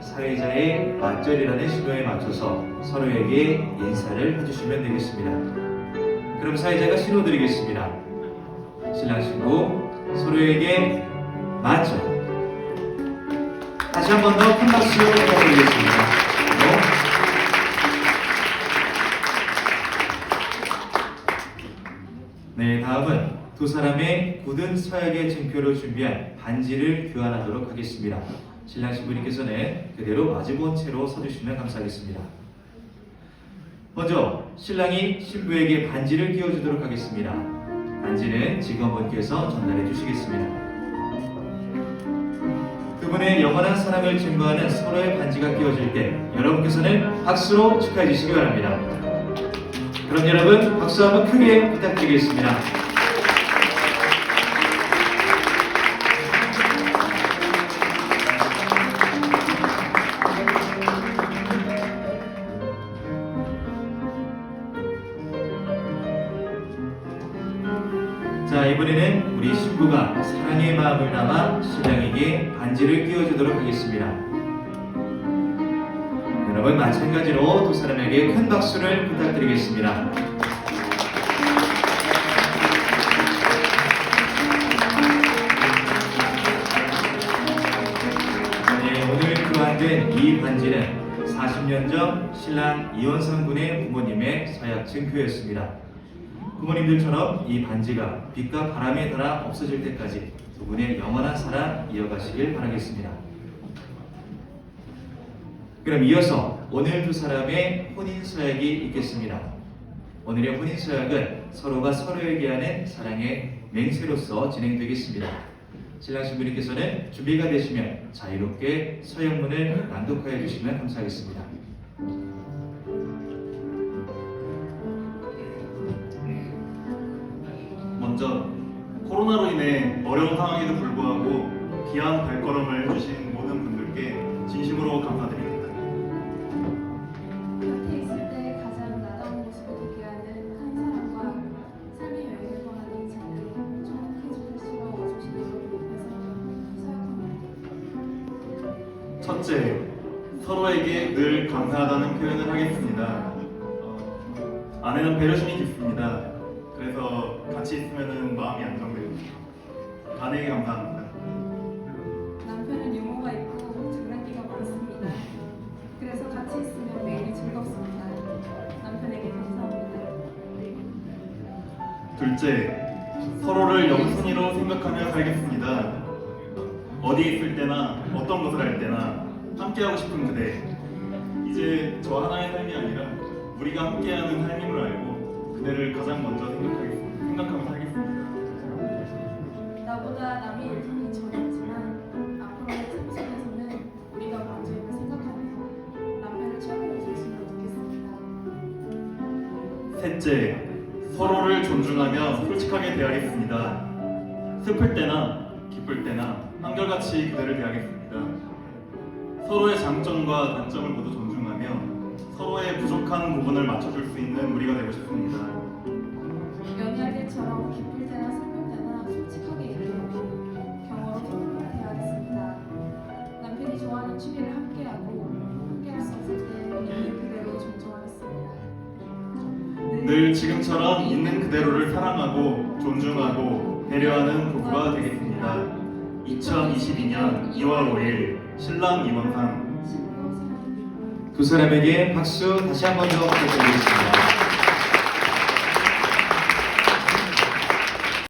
사회자의 맞절이라는 신호에 맞춰서 서로에게 인사를 해주시면 되겠습니다. 그럼 사회자가 신호 드리겠습니다. 신랑 신부 서로에게 맞절. 다시 한 번 더 큰 박수 부탁드리겠습니다. 네, 다음은 두 사람의 굳은 서약의 증표로 준비한 반지를 교환하도록 하겠습니다. 신랑 신부님께서는 그대로 마주본 채로 서주시면 감사하겠습니다. 먼저 신랑이 신부에게 반지를 끼워주도록 하겠습니다. 반지는 직원분께서 전달해 주시겠습니다. 두 분의 영원한 사랑을 증거하는 서로의 반지가 끼워질 때 여러분께서는 박수로 축하해 주시기 바랍니다. 그럼 여러분 박수 한번 크게 부탁드리겠습니다. 자 이번에는 우리 신부가 사랑의 마음을 담아 신랑에게 반지를 끼워주도록 하겠습니다. 여러분 마찬가지로 두 사람에게 큰 박수를 부탁드리겠습니다. 네, 오늘 교환된 이 반지는 40년 전 신랑 이원상 군의 부모님의 서약 증표였습니다. 부모님들처럼 이 반지가 빛과 바람에 닿아 없어질 때까지 두 분의 영원한 사랑 이어가시길 바라겠습니다. 그럼 이어서 오늘 두 사람의 혼인 서약이 있겠습니다. 오늘의 혼인 서약은 서로가 서로에게 하는 사랑의 맹세로서 진행되겠습니다. 신랑 신부님께서는 준비가 되시면 자유롭게 서약문을 낭독하여 주시면 감사하겠습니다. 먼저 코로나로 인해 어려운 상황에도 불구하고 귀한 발걸음을 해주신 모든 분들께 진심으로 감사드립니다. 곁에 있을 때 가장 나다운 모습을 듣게 하는 한 사람과 삶의 여행을 떠나는 자를 정확히 주실수록 와주시는 것을 위해서 서약합니다. 첫째, 서로에게 늘 감사하다는 표현을 하겠습니다. 어, 아내는 배려심이 깊습니다. 그래서 같이 있으면 마음이 안정됩니다. 아내에게 감사합니다. 남편은 유머가 있고 장난기가 많습니다. 그래서 같이 있으면 매일이 즐겁습니다. 남편에게 감사합니다. 둘째, 서로를 영순이로 생각하며 살겠습니다. 어디에 있을 때나 어떤 것을 할 때나 함께하고 싶은 그대. 이제 저 하나의 삶이 아니라 우리가 함께하는 삶임을 알고 그대를 가장 먼저 생각 셋째, 서로를 존중하며 솔직하게 대하겠습니다. 슬플 때나 기쁠 때나 한결같이 그대를 대하겠습니다. 서로의 장점과 단점을 모두 존중하며 서로의 부족한 부분을 맞춰줄 수 있는 우리가 되고 싶습니다. 연애할 때처럼 기쁠 때나 슬플 때나 솔직하게 얘기하고 경험을 토론하게 대하겠습니다. 남편이 좋아하는 취미를 함께 늘 지금처럼 있는 그대로를 사랑하고 존중하고 배려하는 부부가 되겠습니다. 2022년 2월 5일 신랑 이원상. 두 사람에게 박수 다시 한 번 더 부탁드리겠습니다.